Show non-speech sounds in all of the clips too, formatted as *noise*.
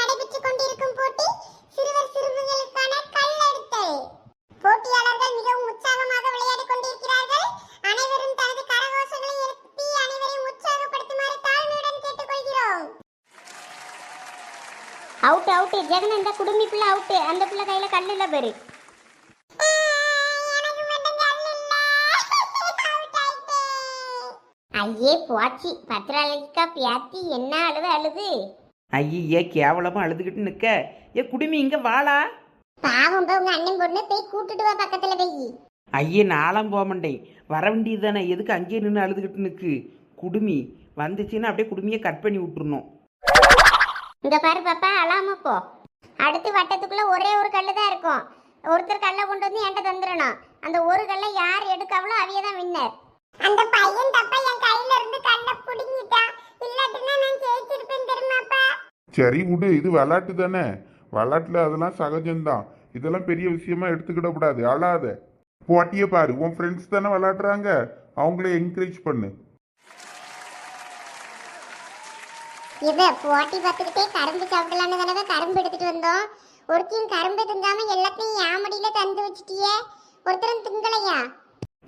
நடைபெற்றுக் கொண்டிருக்கும் போட்டி சிறுவர் சிறுமிகளுக்கான கல்லெடுத்தல். போட்டியாளர்கள் மிகவும் உற்சாகமாக விளையாடிக் கொண்டிருக்கிறார்கள். அனைவரும் தனது கரகோஷங்களை எழுப்பி அனைவரையும் உற்சாகப்படுத்துமாறு தாழ்மையுடன் கேட்டுக்கொள்கிறோம். அவுட் அவுட் ஜெகன் இந்த குடுமி பிள்ளை அவுட் அந்த பிள்ளை கையில கல் இல்ல பேரு ஐயே போச்சு. பத்திராளிக்கா பியாத்தி என்ன அழுது அழுது? ஐயே கேவலமா அழுதுகிட்டு நிக்க ஏ குடுமி இங்க வாளா பாவம் பா உங்க அண்ணன் பொண்ணு போய் கூட்டிட்டு வா பக்கத்துல போய். ஐயே நாளாம் போக மாட்டேன் வர வேண்டியது தானே எதுக்கு அங்கேயே நின்று அழுதுகிட்டு நிற்கு? குடுமி வந்துச்சுன்னா அப்படியே குடுமியை கட் பண்ணி விட்டுறணும். இங்க பாரு பாப்பா அழாம போ. அடுத்து வட்டத்துக்குள்ள ஒரே ஒரு கல்லு தான் இருக்கும். ஒருத்தர் கல்லை கொண்டு வந்து என்கிட்ட தந்துடணும். அந்த ஒரு கல்லை யார் எடுக்காவளோ அவிய தான் வின்னர் அந்த பையன் தப்பா என் கையில இருந்து கல்ல புடுங்கிட்டான் இல்லாட்டினா நான் ஜெயிச்சிருப்பேன் தெரியுமாப்பா சரி விடு. இது விளாட்டு தானே. விளாட்டுல அதெல்லாம் சகஜம்தான். இதெல்லாம் பெரிய விஷயமா எடுத்துக்கிட கூடாது. அழாத. போட்டிய பாரு. உன் ஃப்ரெண்ட்ஸ் தானே விளாடுறாங்க அவங்கள என்கரேஜ் பண்ணு. இவ போட்டி பார்த்துக்கிட்டே கரும்பு சாப்பிடலான்னு தானே கரும்பு எடுத்துட்டு வந்தோம். ஒருத்தையும் கரும்பு திங்காம எல்லாத்தையும் என் மடியில தந்து வச்சுட்டியே. ஒருத்தரும் திங்கலையா?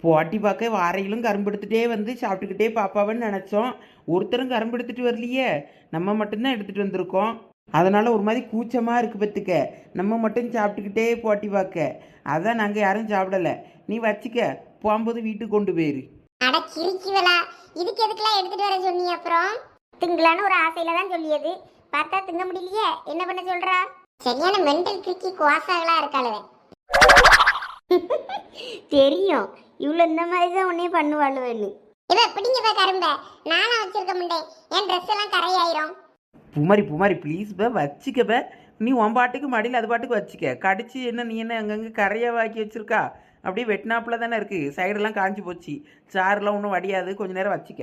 போட்டி பார்க்க வாரையிலும் கரும்பு எடுத்துகிட்டே வந்து சாப்பிட்டுக்கிட்டே பாப்பாவன்னு நினச்சோம். ஒருத்தரும் கரும்பு எடுத்துகிட்டு வரலையே. நம்ம மட்டும்தான் எடுத்துகிட்டு வந்திருக்கோம். அதனால் ஒரு மாதிரி கூச்சமாக இருக்கு பத்துக்க நம்ம மட்டும் சாப்பிட்டுக்கிட்டே போட்டி பார்க்க. அதான் நாங்கள் யாரும் சாப்பிடலை. நீ வச்சுக்க. போகும்போது வீட்டுக்கு கொண்டு போயிரு. அட கிறுக்கிவலா இதுக்கு எதுக்கெல்லாம் எடுத்துட்டு வர சொன்னீங்க அப்புறம்? திங்கலான்னு ஒரு ஆசையில தான் சொல்லியது. பார்த்தா திங்க முடியலையே. என்ன பண்ண சொல்றா? சரியான மென்டல் கிறுக்கி குவாசாகலாம் இருக்காளுவே. *laughs* தெரியும். இவ்வளோ இந்த மாதிரி தான் உன்னே பண்ணுவாளுவேன்னு இவ பிடிங்கப்பா கரும்ப. நானா வச்சிருக்க முடியேன் என் ட்ரெஸ் எல்லாம் கரையாயிரும். புமாரி புமாரி ப்ளீஸ் பே வச்சுக்க பே. நீ உன் பாட்டுக்கு மடியில் அது பாட்டுக்கு வச்சுக்க. கடிச்சு என்ன நீ என்ன அங்கங்கே கரையாக வாக்கி வச்சிருக்கா? அப்படியே வெட்டினாப்புல தானே இருக்குது சைடெல்லாம் காஞ்சி போச்சு. சாரெல்லாம் ஒன்றும் வடியாது. கொஞ்ச நேரம் வச்சுக்க.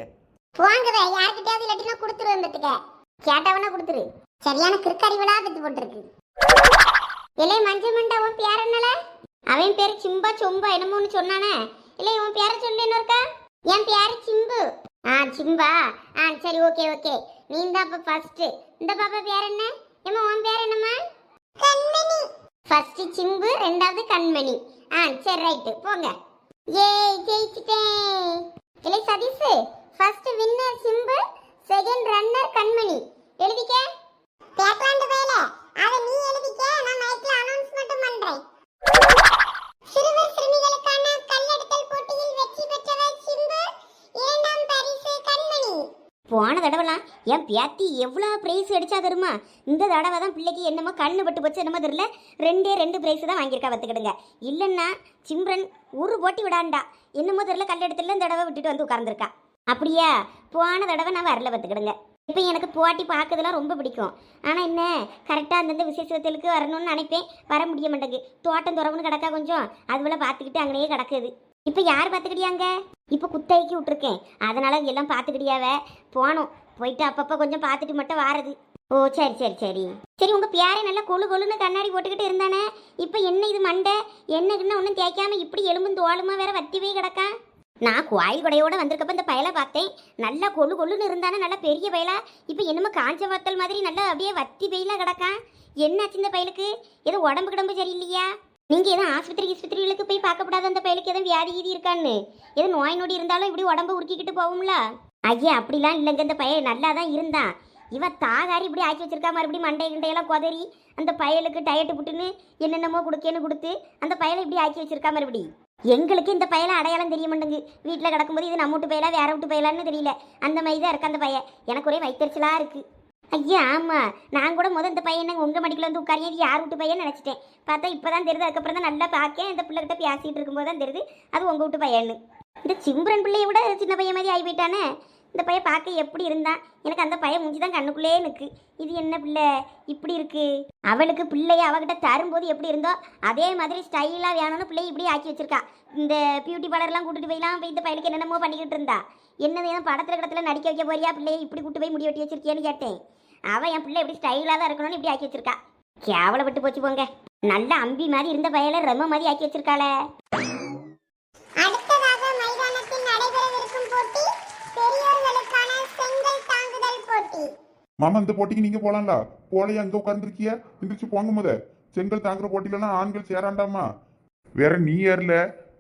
போங்கவே யார்கிட்டயாவது இல்லாட்டினா கொடுத்துருவேன் பத்துக்க. கேட்டவனா கொடுத்துரு. சரியான கிறுக்கறிவலா பத்து போட்டிருக்கு. இல்லை மஞ்சள் மண்டா உன் பேர் என்னல? அவன் பேர் சிம்பா சொம்பா என்னமோன்னு சொன்னானே. இல்லை உன் பேரை சொல்லு இன்னொருக்கா என் பேர் சிம்பு. ஆ சிம்பா. ஆ சரி ஓகே ஓகே. நீ இந்த அப்ப ஃபர்ஸ்ட் இந்த பாப்பா பேர் என்ன? ஏமா உன் பேர் என்னம்மா? கண்மணி. ஃபர்ஸ்ட் சிம்பு ரெண்டாவது கண்மணி. ஆ சரி ரைட்டு போங்க. ஏய் ஜெயிச்சிட்டேன். இல்லை Sathish. First winner Simbu second runner Kanmani. எழுதிக்க? பேக்லாண்டு வேலை. அத நீ எழுதிக்க. நான் மைக்ல அனௌன்ஸ் மட்டும் பண்றேன். சிறுவர் சிறுமிகளுக்கான கல்லெடுத்தல் போட்டியில் வெற்றி பெற்றவர் சிம்பு இரண்டாம் பரிசு கண்மணி போன தடவைலாம் என் பேத்தி எவ்வளோ ப்ரைஸ் அடிச்சா தருமா இந்த தடவை தான் பிள்ளைக்கு என்னமோ கண்ணு பட்டு போச்சு என்னமோ தெரியல. ரெண்டே ரெண்டு ப்ரைஸ் தான் வாங்கியிருக்கா பார்த்துக்கிடுங்க. இல்லைன்னா சிம்ரன் ஒரு போட்டி விடாண்டா. என்னமோ தெரியல கல்லெடுத்துல இந்த தடவை விட்டுட்டு வந்து உட்கார்ந்துருக்கா. அப்படியா? போன தடவை நான் வரல பார்த்துக்கிடுங்க. இப்போ எனக்கு போட்டி பார்க்கறதுலாம் ரொம்ப பிடிக்கும். ஆனால் என்ன கரெக்டாக அந்தந்த விசேஷத்துக்கு வரணும்னு நினைப்பேன். வர முடிய மாட்டேங்குது. தோட்டம் துறவுன்னு கிடக்கா கொஞ்சம் அதுபோல் பார்த்துக்கிட்டு அங்கேயே கிடக்குது. இப்போ யார் பார்த்துக்கிட்டியாங்க இப்போ குத்தகைக்கு விட்டுருக்கேன். அதனால் எல்லாம் பார்த்துக்கிட்டியாவே? போனோம். போயிட்டு அப்பப்போ கொஞ்சம் பார்த்துட்டு மட்டும் வாரது. ஓ சரி சரி சரி. சரி உங்கள் பியாரே நல்லா கொழு கொழுன்னு கண்ணாடி போட்டுக்கிட்டு இருந்தானே. இப்போ என்ன இது மண்டை? என்னக்குன்னு ஒன்றும் தேய்க்காம இப்படி எலும்பும் தோலுமா வேற வத்தி போய் கிடக்கா? நான் கோயில் குடையோடு வந்திருக்கப்ப இந்த பயலை பார்த்தேன். நல்லா கொழு கொழுன்னு இருந்தானே நல்லா பெரிய பயலா? இப்போ என்னமோ காஞ்ச வத்தல் மாதிரி நல்லா அப்படியே வத்தி பெயிலா கிடக்கான் என்னாச்சு இந்த பயலுக்கு? ஏதோ உடம்பு கிடம்பு சரியில்லையா? நீங்கள் எதுவும் ஆஸ்பத்திரி ஆஸ்பத்திரிகளுக்கு போய் பார்க்கப்படாத அந்த பயலுக்கு? எதுவும் வியாதி கீதி இருக்கான்னு? எதுவும் நோய் நொடி இருந்தாலும் இப்படி உடம்பு உருக்கிக்கிட்டு போகும்ல? ஐயா அப்படிலாம் இல்லைங்க. இந்த பையன் நல்லா தான் இருந்தான். இவன் தாகாரி இப்படி ஆக்கி வச்சிருக்கா மறுபடியும் மண்டை கிண்டையெல்லாம் குதறி அந்த பயலுக்கு டயட்டு புட்டுன்னு என்னென்னமோ கொடுக்கேன்னு கொடுத்து அந்த பயலை இப்படி ஆக்கி வச்சிருக்கா மறுபடி எங்களுக்கு இந்த பயலை அடையாளம் தெரிய மாட்டேங்குது. வீட்டில் கிடக்கும்போது இது நம்ம வீட்டு பயலா வேற விட்டு பயலான்னு தெரியல. அந்த மாதிரி தான் இருக்கு அந்த பையன். எனக்கு ஒரே வைத்தறிச்சலாக இருக்கு. ஐயா ஆமா. நான் கூட முதல் இந்த பையன் உங்க மடிக்கல வந்து உட்காரியே யார் வீட்டு பையன் நினைச்சிட்டேன். பார்த்தா இப்பதான் தெரியுது. அதுக்கப்புறம் தான் நல்லா பார்க்கேன் இந்த பிள்ளைகிட்ட பேசிட்டு இருக்கும்போது தான் தெரியுது. அது உங்க வீட்டு பையன்னு. இந்த சிம்ரன் பிள்ளையை விட சின்ன பையன் மாதிரி ஆகி போயிட்டானே. இந்த பையன் பார்க்க எப்படி இருந்தான் எனக்கு அந்த பையன் முடிஞ்சு தான் கண்ணுக்குள்ளே நிற்கு இது என்ன பிள்ளை? இப்படி இருக்கு. அவளுக்கு பிள்ளைய அவகிட்ட தரும்போது எப்படி இருந்தோ அதே மாதிரி ஸ்டைலாக வேணும்னு பிள்ளைய இப்படி ஆக்கி வச்சிருக்கா. இந்த பியூட்டி பார்லர்லாம் கூட்டிட்டு போய்லாம் போய் இந்த பையனுக்கு என்னென்னமோ பண்ணிக்கிட்டு இருந்தா. என்னது வேணும் படத்துல கிடத்துல நடிக்க வைக்க போறியா? பிள்ளைய இப்படி கூட்டு போய் முடி வெட்டி கேட்டேன். அவன் என் பிள்ளை இப்படி ஸ்டைலாக தான் இருக்கணும்னு இப்படி ஆக்கி வச்சிருக்கா. கேவலப்பட்டு போச்சு போங்க. நல்ல அம்பி மாதிரி இருந்த பையல ரொம்ப மாதிரி ஆக்கி வச்சிருக்காளே. மாமா இந்த போட்டிக்கு நீங்க போலாம்ல? போலையா அங்க உட்கார்ந்துருக்கிய? எந்திரிச்சு போங்க முத. செங்கல் தாங்குற போட்டியிலலாம் ஆண்கள் சேராண்டாமா? வேற நீ ஏறல.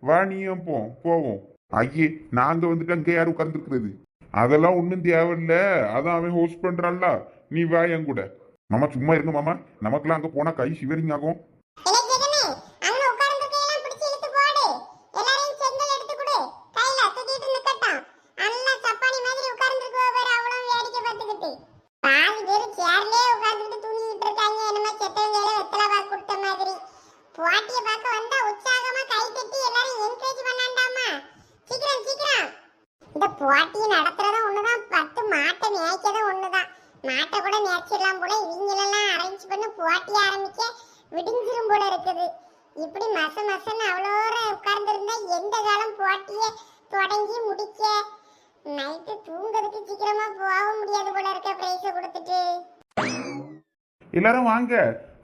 வா நீயும் போ போவோம். ஐயே நாங்க வந்துட்டு அங்க யார் உட்கார்ந்துருக்குறது? அதெல்லாம் ஒண்ணும் தேவையில்ல. அதான் அவன் ஹோஸ்ட் பண்றான்ல. நீ வா என் கூட. மாமா சும்மா இருங்க மாமா. நமக்கெல்லாம் அங்க போனா கை சிவரிங் ஆகும் இல்லை ஜெகனே அங்க உட்கார்ந்திருக்கையெல்லாம் பிடிச்சு இழுத்து போடு எல்லாரையும் செங்கல் எடுத்து கொடு கையில தூக்கிட்டு நிக்கட்டும் நல்லா சப்பானி மாதிரி உட்கார்ந்திருக்குவ பாரு அவ்வளவு வேடிக்கை பார்த்துக்கிட்டு பாதி பேர் சேர்லயே உட்கார்ந்துட்டு தூங்கிட்டு இருக்காங்க என்னமோ செத்தவங்க வெத்தலை பாக்கு கொடுத்த மாதிரி போட்டியை பார்க்க வந்தா உற்சாகமா கை தட்டி எல்லாரும் என்கரேஜ் பண்ணாண்டாமா சீக்கிரம் சீக்கிரம் இந்த போட்டியை நடத்துறதும் ஒண்ணுதான் பத்து மாட்டை மேய்க்கதும் ஒண்ணுதான் மாட்டை கூட மேய்ச்சிடலாம் போல இவங்களெல்லாம் அரேஞ்ச் பண்ணி போட்டி ஆரம்பிக்க போல இருக்குது. இப்படி மச மசன்னு அவ்வளோ உட்கார்ந்துருந்தா எந்த காலம் போட்டியை தொடங்கி முடிக்க? நைட்டு தூங்குறதுக்கு சீக்கிரமா போக முடியாது போல இருக்க பிரைஸை கொடுத்துட்டு. எல்லாரும் வாங்க.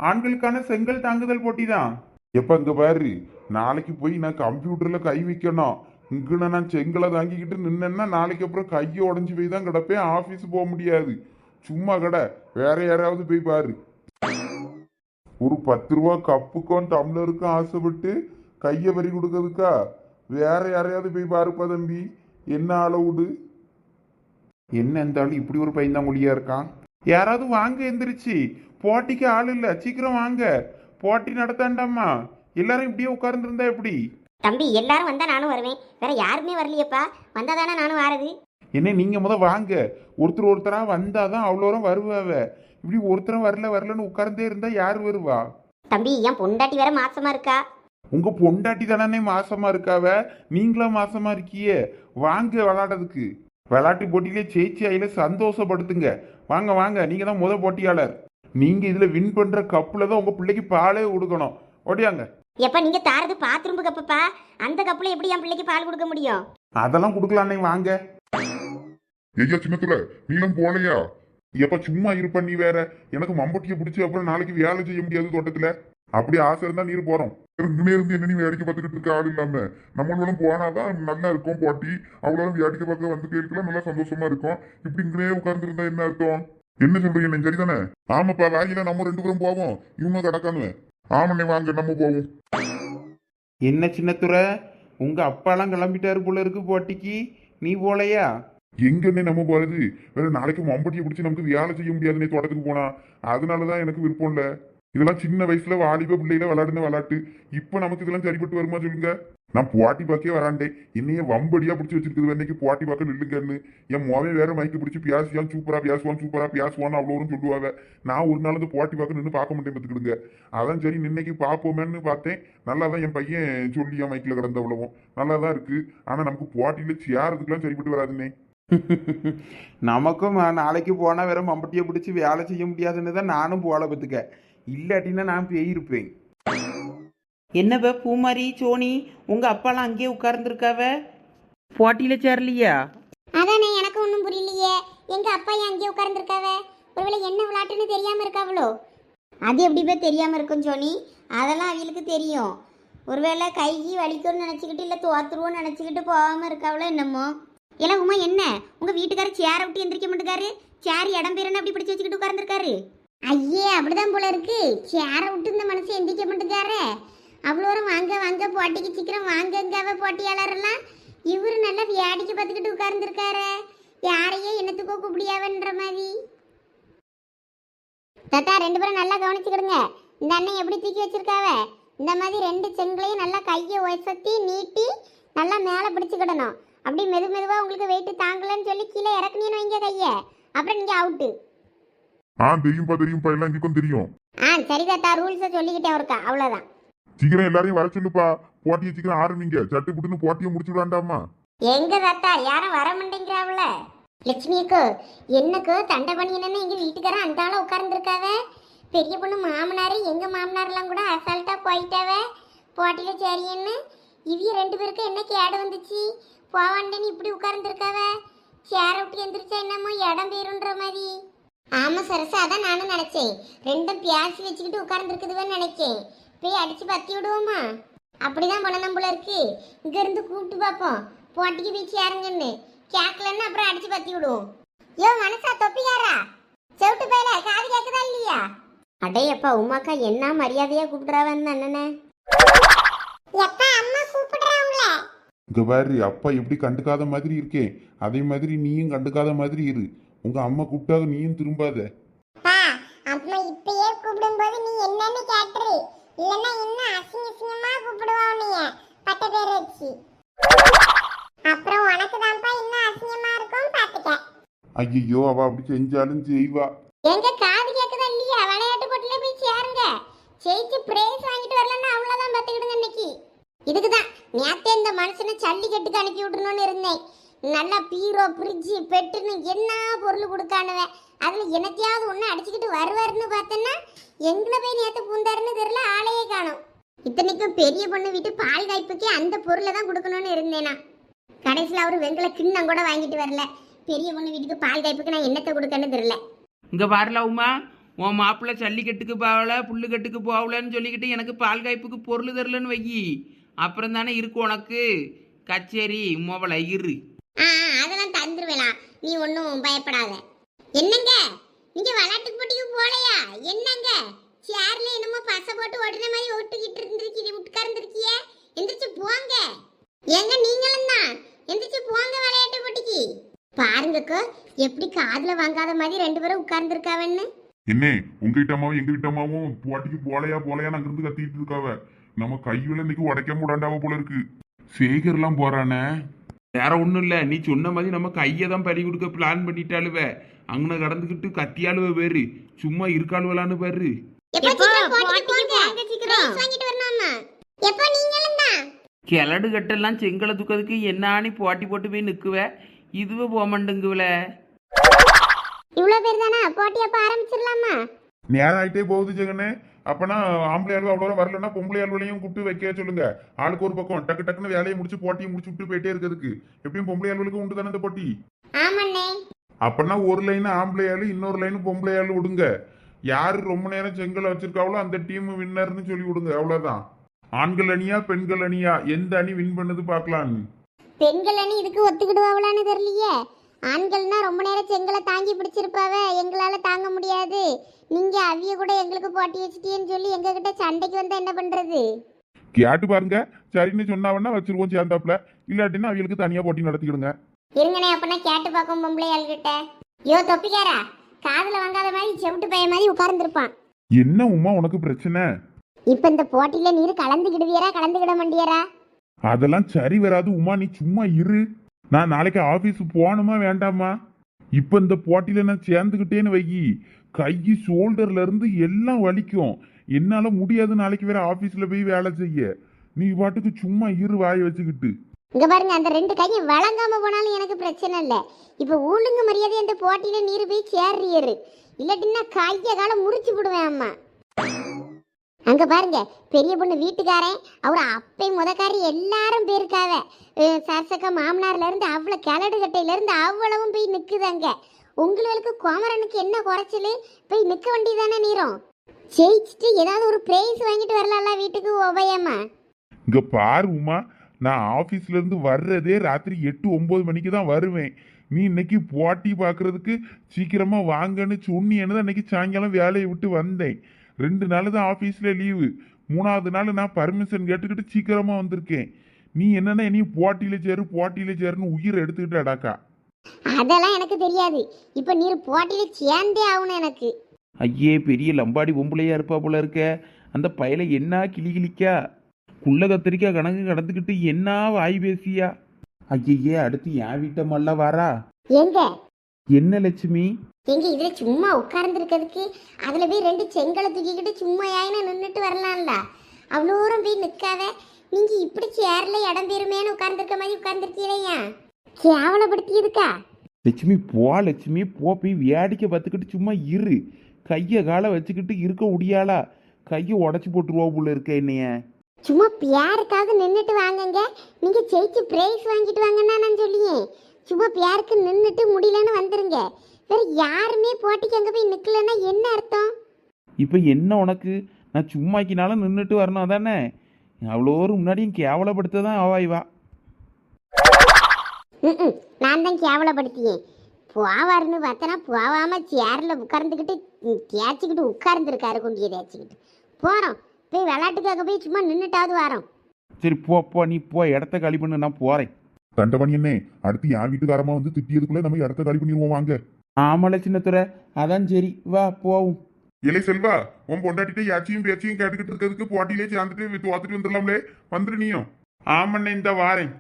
ஆண்களுக்கான செங்கல் தாங்குதல் போட்டி தான் எப்ப இங்க பாரு நாளைக்கு போய் நான் கம்ப்யூட்டர்ல கை வைக்கணும். இங்குன நான் செங்கலை தாங்கிக்கிட்டு நின்னேன்னா நாளைக்கு அப்புறம் கையை உடஞ்சி போய் தான் கிடப்பேன். ஆபீஸ் போக முடியாது. சும்மா கடை. வேற யாராவது போய் பாரு. ஒரு பத்து ரூபா கப்புக்கும் டம்ளருக்கும் ஆசைப்பட்டு கையை பறி கொடுக்கறதுக்கா? வேற யாரையாவது போய் பாருப்பா தம்பி. என்ன அளவுடு? என்ன இருந்தாலும் இப்படி ஒரு பையன்தாங்குழியா இருக்கான். யாராவது வாங்க எந்திரிச்சு. போட்டிக்கு ஆள் இல்ல. சீக்கிரம் வாங்க. போட்டி நடத்தாண்டாமா எல்லாரும் இப்படியே உட்கார்ந்துருந்தா எப்படி? தம்பி எல்லாரும் வந்தா நானும் வருவேன். வேற யாருமே வரலையேப்பா. வந்தா தானே நானும் வாரது? என்ன நீங்க முத வாங்க. ஒருத்தர் ஒருத்தரா வந்தாதான் அவ்வளோரம் வருவாவ. இப்படி ஒருத்தரும் வரல வரலன்னு உட்கார்ந்தே இருந்தா யார் வருவா? தம்பி என் பொண்டாட்டி வேற மாசமா இருக்கா? உங்க பொண்டாட்டி தானே மாசமா இருக்காவ? நீங்களும் மாசமா இருக்கியே? வாங்க விளாடுறதுக்கு. விளையாட்டு போட்டியிலே ஜெயிச்சு அயில சந்தோஷப்படுத்துங்க. வாங்க வாங்க நீங்க தான் முத போட்டியாளர். நீங்க இதுல வின் பண்ற கப்புல தான் உங்க பிள்ளைக்கு பாலே கொடுக்கணும் ஓடியாங்க. எப்ப நீங்க தாரது பாத்ரூம்பு கப்புப்பா? அந்த கப்புல எப்படி என் பிள்ளைக்கு பால் கொடுக்க முடியும்? அதெல்லாம் கொடுக்கலானே வாங்க. ஐயா சின்னத்துல நீங்களும் போலையா எப்ப சும்மா இருப்ப நீ வேற? எனக்கு மம்பட்டியை பிடிச்சி அப்புறம் நாளைக்கு வேலை செய்ய முடியாது தோட்டத்துல. அப்படி ஆசை இருந்தா நீர் போறோம். இங்கே இருந்து என்ன நீ வேடிக்கை பார்த்துக்கிட்டு இருக்க? ஆள் இல்லாம. நம்மளும் போனாதான் நல்லா இருக்கும் போட்டி. அவ்வளோ வேடிக்கை பார்க்க வந்து கேட்கலாம். நல்லா சந்தோஷமா இருக்கும். இப்படி இங்கே உட்கார்ந்துருந்தா என்ன அர்த்தம்? என்ன சொல்றீங்க? நீங்க சரிதானே? ஆமாப்பா வாங்கினா நம்ம ரெண்டு பேரும் போவோம். இவங்க கிடக்கானு ஆமண்ணே வாங்க நம்ம போவோம். என்ன சின்னத்துறை? உங்க அப்பாலாம் கிளம்பிட்டாரு போல இருக்கு போட்டிக்கு. நீ போலையா? எங்கன்னே நம்ம போறது? வேற நாளைக்கு மம்பட்டியை பிடிச்சி நமக்கு வேலை செய்ய முடியாதுன்னே தோட்டத்துக்கு போனா. அதனாலதான் எனக்கு விருப்பம் இல்ல. இதெல்லாம் சின்ன வயசுல வாலிப பிள்ளையில விளாடுன விளாட்டு இப்ப நமக்கு இதெல்லாம் சரிப்பட்டு வருமா சொல்லுங்க? நான் போட்டி பார்க்கே வராண்டேன் என்னைய வம்படியா பிடிச்சி வச்சிருக்குது இன்னைக்கு போட்டி பார்க்க நில்லுங்கன்னு. என் மோவே வேற மைக்கு பிடிச்சி பியாசியான் சூப்பரா பியாசுவான் சூப்பரா பியாசுவான் அவ்வளோரும் சொல்லுவாங்க நான் ஒரு நாள் அந்த போட்டி பார்க்க நின்று பார்க்க மாட்டேன் பார்த்துக்கிடுங்க. அதான் சரி இன்னைக்கு பார்ப்போமேன்னு பார்த்தேன். நல்லா தான் என் பையன் சொல்லி என் மைக்கில் கிடந்த அவ்வளவும். நல்லா தான் இருக்கு. ஆனா நமக்கு போட்டியில சேரதுக்கெல்லாம் சரிப்பட்டு வராதுன்னே நமக்கும் நாளைக்கு போனால் வேற மம்பட்டியை பிடிச்சி வேலை செய்ய முடியாதுன்னு தான் நானும் போல பத்துக்க இல்லாட்டினா நான் போயிருப்பேன். என்னவ பூமாரி சோனி உங்க அப்பாலாம் அங்கேயே உட்கார்ந்துருக்காவ? போட்டியில சேரலையா? அதானே எனக்கு ஒன்றும் புரியலையே. எங்க அப்பா ஏன் அங்கேயே உட்கார்ந்துருக்காவ? ஒருவேளை என்ன விளையாட்டுன்னு தெரியாம இருக்காவளோ? அது எப்படி போய் தெரியாம இருக்கும் ஜோனி அதெல்லாம் அவங்களுக்கு தெரியும். ஒருவேளை கைகி வலிக்கும்னு நினச்சிக்கிட்டு இல்லை தோத்துருவோன்னு நினச்சிக்கிட்டு போகாமல் இருக்காவளோ என்னமோ? எல்லாம் உமா என்ன? உங்கள் வீட்டுக்காரர் சேரை விட்டு எந்திரிக்க மாட்டேங்காரு சேர் இடம் பேருன்னு அப்படி பிடிச்சி வச்சுக்கிட்டு உட்கார்ந்துருக்காரு? ஐயே அப்படிதான் போல இருக்கு. சேரை விட்டு இந்த மனசு எந்திரிக்க மாட்டேங்காரு அவ்வளோ வாங்க வாங்க போட்டிக்கு சீக்கிரம் வாங்கங்காவ போட்டியாளரெல்லாம். இவரு நல்லா வியாடிக்கு பார்த்துக்கிட்டு உட்கார்ந்துருக்காரு. யாரையே என்னத்துக்கோ கூப்பிடியாவன்ற மாதிரி. தாத்தா ரெண்டு பேரும் நல்லா கவனிச்சுக்கிடுங்க. இந்த அண்ணன் எப்படி தூக்கி வச்சிருக்காவ? இந்த மாதிரி ரெண்டு செங்கலையும் நல்லா கையை உயர்த்தி நீட்டி நல்லா மேலே பிடிச்சிக்கிடணும். அப்படி மெது மெதுவாக உங்களுக்கு வெயிட் தாங்கலன்னு சொல்லி கீழே இறக்குனீன்னு வைங்க கையை. அப்புறம் நீங்கள் அவுட்டு ஆ தெரியும்பா தெரியும்பா எல்லாம் எங்களுக்கும் தெரியும். ஆ சரி தாத்தா ரூல்ஸை சொல்லிக்கிட்டே இருக்கா அவ்வளோதான் சீக்கிரம் எல்லாரையும் வர சொல்லுப்பா. போட்டியை சீக்கிரம் ஆரம்பிங்க. சட்டு புட்டுன்னு போட்டியை முடிச்சு விடாண்டாமா எங்க தாத்தா யாரும் வர மாட்டேங்கிறாவுல. லட்சுமிக்கு என்னக்கு தண்டை பண்ணினு எங்க வீட்டுக்காரன் அந்த ஆள உட்கார்ந்துருக்காவ? பெரிய பொண்ணு மாமனாரு எங்க மாமனார்லாம் கூட அசால்ட்டா போயிட்டாவ? போட்டியில சரின்னு இவிய ரெண்டு பேருக்கு என்ன கேடு வந்துச்சு? போவாண்டேன்னு இப்படி உட்கார்ந்துருக்காவ? சேர விட்டு எந்திரிச்சா என்னமோ இடம் பேருன்ற மாதிரி. ஆமாம் சரசு அதான் நானும் நினைச்சேன். ரெண்டும் பியாசி வச்சுக்கிட்டு உட்கார்ந்துருக்குதுன்னு நினைச்சேன். போய் அடிச்சு பத்தி விடுவோமா? அப்படிதான் பண்ணணும் போல இருக்கு. இங்கேருந்து கூப்பிட்டு பார்ப்போம். போட்டிக்கு போய் சேருங்கன்னு கேட்கலன்னு அப்புறம் அடிச்சு பத்தி விடுவோம். யோ மனசா தொப்பிக்காரா? செவிட்டு பையல காது கேட்குதா இல்லையா? அடையப்பா உமாக்கா என்ன மரியாதையா கூப்பிடுறாவன்னு அண்ணனே? எப்ப அம்மா கூப்பிட இங்க பாரு அப்பா எப்படி கண்டுக்காத மாதிரி இருக்கேன் அதே மாதிரி நீயும் கண்டுக்காத மாதிரி இரு. உங்க அம்மா கூப்பிட்டாக நீயும் திரும்பாத. பா அம்மா இப்பயே கூப்பிடும்போது நீ என்னன்னு கேட்டுரு. இல்லன்னா இன்னும் அசிங்க அசிங்கமா கூப்பிடுவா உன்னைய. பட்ட பேர் வச்சு. அப்புறம் உனக்கு தான்ப்பா இன்னும் அசிங்கமா இருக்கும் பாத்துக்க. ஐயோ அவ அப்படி செஞ்சாலும் செய்வா. எங்க காது கேக்குதா இல்லையா? விளையாட்டு போட்டில போய் சேருங்க. ஜெயிச்சு பிரைஸ் வாங்கிட்டு வரலன்னா அவ்வளவுதான் பாத்துக்கிடுங்க இன்னைக்கு. இதுக்கு தான் நேத்தே இந்த மனுஷனை ஜல்லிக்கட்டுக்கு அனுப்பி விட்டுறணும்னு இருந்தேன். நல்லா பீரோ ஃப்ரிட்ஜு பெட்டுன்னு என்ன பொருள் கொடுக்கானுவேன் அதில் என்னத்தையாவது ஒன்று அடிச்சுக்கிட்டு வருவாருன்னு பார்த்தேன்னா எங்களை போய் நேற்று பூந்தாருன்னு தெரியல ஆளையே காணும். இத்தனைக்கும் பெரிய பொண்ணு வீட்டு பால் காய்ப்புக்கே அந்த பொருளை தான் கொடுக்கணும்னு இருந்தேனா. கடைசியில் அவர் வெங்கல கிண்ணம் கூட வாங்கிட்டு வரல. பெரிய பொண்ணு வீட்டுக்கு பால் காய்ப்புக்கு நான் என்னத்தை கொடுக்கன்னு தெரியல. இங்கே வரல உமா உன் மாப்பிள்ளை ஜல்லிக்கட்டுக்கு போகல புல்லுக்கட்டுக்கு போகலன்னு சொல்லிக்கிட்டு எனக்கு பால் காய்ப்புக்கு பொருள் தரலன்னு வை அப்புறம் தானே இருக்கு உனக்கு? கச்சேரி மொபைல் இரு. அதெல்லாம் தந்துருவேலாம் நீ ஒன்றும் பயப்படாத. என்னங்க? நீங்க விளையாட்டுக்கு போட்டிக்கு போலையா? என்னங்க? சேர்ல என்னமோ பசை போட்டு உடனே மாதிரி ஒட்டுக்கிட்டு இருந்திருக்கீங்க உட்கார்ந்துருக்கிய. எந்திரிச்சு போங்க. ஏங்க நீங்களும் தான். எந்திரிச்சு போங்க விளையாட்டு போட்டிக்கு. பாருங்கக்கோ எப்படி காதுல வாங்காத மாதிரி ரெண்டு பேரும் உட்கார்ந்துருக்காவன்னு. என்ன உங்க வீட்டம்மாவும் எங்க வீட்டம்மாவும் போட்டிக்கு போலையா போலையா அங்கிருந்து கத்திட்டு இருக்காவ. நம்ம கையில இன்னைக்கு உடைக்க முடாண்டாவ போல இருக்கு. சேகர்லாம் போறானே. வேற ஒன்றும் இல்லை. நீ சொன்ன மாதிரி நம்ம கையை தான் பறி கொடுக்க பிளான் பண்ணிட்டாளுவ. அங்கன கடந்துக்கிட்டு கத்தியாளுவ பேரு சும்மா இருக்காளுவலான்னு பாரு. கிளடு கட்டெல்லாம் செங்கலை தூக்கிறதுக்கு என்னானி போட்டி போட்டு போய் நிற்குவ இதுவே போக மாட்டேங்குவல. இவ்வளோ பேர் தானே? போட்டி அப்போ ஆரம்பிச்சிடலாமா? நேரம் ஆயிட்டே போகுது ஜெகனே. அப்பனா ஆம்பளை ஆளு அவ்வளோ வரலன்னா பொம்பளை ஆளுகளையும் கூப்பிட்டு வைக்க சொல்லுங்க. ஆளுக்கு ஒரு பக்கம். டக்கு டக்குன்னு வேலையை முடிச்சு போட்டியை முடிச்சு விட்டு போயிட்டே இருக்கிறதுக்கு. எப்படியும் பொம்பளை ஆளுகளுக்கு உண்டு தானே இந்த போட்டி? அப்பனா ஒரு லைன் ஆம்பளை ஆளு இன்னொரு லைன் பொம்பளை ஆளு விடுங்க. யாரு ரொம்ப நேரம் செங்கலை வச்சிருக்காங்களோ அந்த டீம் வின்னர்னு சொல்லி விடுங்க. அவ்வளவுதான். ஆண்கள் அணியா பெண்கள் அணியா? எந்த அணி வின் பண்ணுது பார்க்கலான்னு? பெண்கள் அணி இதுக்கு ஒத்துக்கிடுவாங்களான்னு தெரியலையே. ஆண்கள்னா ரொம்ப நேரம் செங்கலை தாங்கி பிடிச்சிருப்பாவ எங்களால தாங்க முடியாது. நீங்க அவிய கூட எங்களுக்கு போட்டி வச்சிட்டீன்னு சொல்லி எங்க கிட்ட சண்டைக்கு வந்தா என்ன பண்றது? கேட்டு பாருங்க. சரின்னு சொன்னாவன்னா வச்சிருவோம் சேர்ந்தாப்புல. இல்லாட்டின்னா அவங்களுக்கு தனியா போட்டி நடத்திக்கிடுங்க. இருங்கண்ணே அப்பனா கேட்டு பார்க்கும் பொம்பளையாள் கிட்ட யோ தொப்பிக்காரா? காதுல வாங்காத மாதிரி செவிட்டு பைய மாதிரி உட்கார்ந்துருப்பான். என்ன உமா உனக்கு பிரச்சனை? இப்ப இந்த போட்டியில நீர் கலந்துக்கிடுவியரா கலந்துக்கிட மாட்டியரா? அதெல்லாம் சரி வராது உமா நீ சும்மா இரு. நான் நாளைக்கு ஆபீஸ் போகணுமா வேண்டாமா? இப்போ இந்த போட்டியில நான் சேர்ந்துக்கிட்டேன்னு வையி. கை ஷோல்டர்ல இருந்து எல்லாம் வலிக்கும். என்னால் முடியாது நாளைக்கு வேற ஆஃபீஸில் போய் வேலை செய்ய. நீ பாட்டுக்கு சும்மா இரு வாயை வச்சுக்கிட்டு. இங்க பாருங்க அந்த ரெண்டு கையும் வழங்காம போனாலும் எனக்கு பிரச்சனை இல்லை. இப்ப ஊழுங்க மரியாதை அந்த போட்டியில நீர் போய் சேர்றியரு இல்லாட்டின்னா கைய காலம் முறிச்சு விடுவேன் அம்மா. அங்க பாருங்க பெரிய பொண்ணு வீட்டுக்காரன் அவர் அப்பை முதக்காரி எல்லாரும் போயிருக்காவ சரசக்க மாமனார்ல இருந்து அவ்வளவு கிளடு கட்டையில இருந்து அவ்வளவும் போய் நிக்குது அங்க. உங்களுக்கு குமரனுக்கு என்ன குறைச்சலு? போய் நிக்க வேண்டியதானே நீரும் ஜெயிச்சுட்டு ஏதாவது ஒரு பிரைஸ் வாங்கிட்டு வரலாம்ல வீட்டுக்கு உபயமா இங்க பாரு உமா நான் ஆபீஸ்ல இருந்து வர்றதே ராத்திரி எட்டு ஒன்பது மணிக்கு தான் வருவேன். நீ இன்னைக்கு போட்டி பார்க்கறதுக்கு சீக்கிரமா வாங்கன்னு சொன்னியன்னு தான் இன்னைக்கு சாயங்காலம் வேலையை விட்டு வந்தேன். ரெண்டு நாள் தான் ஆஃபீஸில் லீவு மூணாவது நாள் நான் பர்மிஷன் கேட்டுக்கிட்டு சீக்கிரமா வந்திருக்கேன். நீ என்னன்னா நீ போட்டியில சேரு போட்டியில சேருன்னு உயிர் எடுத்துக்கிட்டு அடாக்கா அதெல்லாம் எனக்கு தெரியாது. இப்ப நீர் போட்டியில சேர்ந்தே ஆகணும் எனக்கு. ஐயே பெரிய லம்பாடி பொம்பளையா இருப்பா போல இருக்க. அந்த பயலை என்ன கிளி கிளிக்கா? குள்ள கத்திரிக்காய் கணக்கு கடந்துக்கிட்டு என்ன வாய் பேசியா? ஐயே அடுத்து என் வீட்டம்மல்ல வாரா. எங்க? என்ன லட்சுமி? எங்க இதுல சும்மா உட்கார்ந்து இருக்கிறதுக்கு அதுல போய் ரெண்டு செங்கலை தூக்கிக்கிட்டு சும்மா யாயினா நின்றுட்டு வரலாம்ல. அவ்வளோ தூரம் போய் நிக்காத. நீங்க இப்படி சேர்ல இடம் பெருமையான உட்கார்ந்துருக்க மாதிரி உட்கார்ந்துருக்கீங்களா கேவலப்படுத்தியதுக்கா? லட்சுமி போ லட்சுமி போ போய் வேடிக்கை பார்த்துக்கிட்டு சும்மா இரு. கையை காலை வச்சுக்கிட்டு இருக்க முடியாளா? கையை உடச்சி போட்டுருவா போல இருக்க என்னைய. சும்மா பியாருக்காவது நின்றுட்டு வாங்கங்க. நீங்க ஜெயிச்சு பிரைஸ் வாங்கிட்டு வாங்கன்னா நான் சொல்லியேன் சும்மா பியாருக்கு நின்றுட்டு முடியலன்னு வந்துருங்க. வேற யாருமே போட்டிக்கு அங்க போய் நிக்கலன்னா என்ன அர்த்தம்? இப்போ என்ன உனக்கு? நான் சும்மாக்கினாலும் நின்றுட்டு வரணும் அதானே? அவ்வளோ ஒரு முன்னாடியும் கேவலப்படுத்த தான் ஆவாய்வா ம்ம். நான் தான் கேவலப்படுத்தியேன். போவாருன்னு பார்த்தனா போவாம சேர்ல உட்கார்ந்துக்கிட்டு ம், தேய்ச்சிக்கிட்டு உட்கார்ந்துருக்காரு குண்டியை தேய்ச்சிக்கிட்டு. போறோம் போய் விளையாட்டுக்காக போய் சும்மா நின்னுட்டாவது வரோம். சரி போ போ நீ போ இடத்த காலி பண்ணு நான் போறேன். தண்டபணி என்ன அடுத்து என் வீட்டுக்காரமா வந்து திட்டியதுக்குள்ள நம்ம இடத்த காலி பண்ணிடுவோம் வாங்க. ஆமால சின்னத்துறை அதான் சரி வா போவும். இலை செல்வா உன் பொண்டாட்டிட்ட யாச்சியும் பேச்சையும் கேட்டுக்கிட்டு இருக்கிறதுக்கு போட்டியிலே சேர்ந்துட்டு தோத்துட்டு வந்துடலாம்லே. வந்துரு நீயும். ஆமண்ணே இந்த வாரேன்.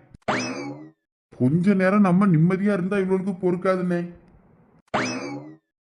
கொஞ்ச நேரம் நம்ம நிம்மதியா இருந்தா இவளுக்கு பொறுக்காதுண்ணே.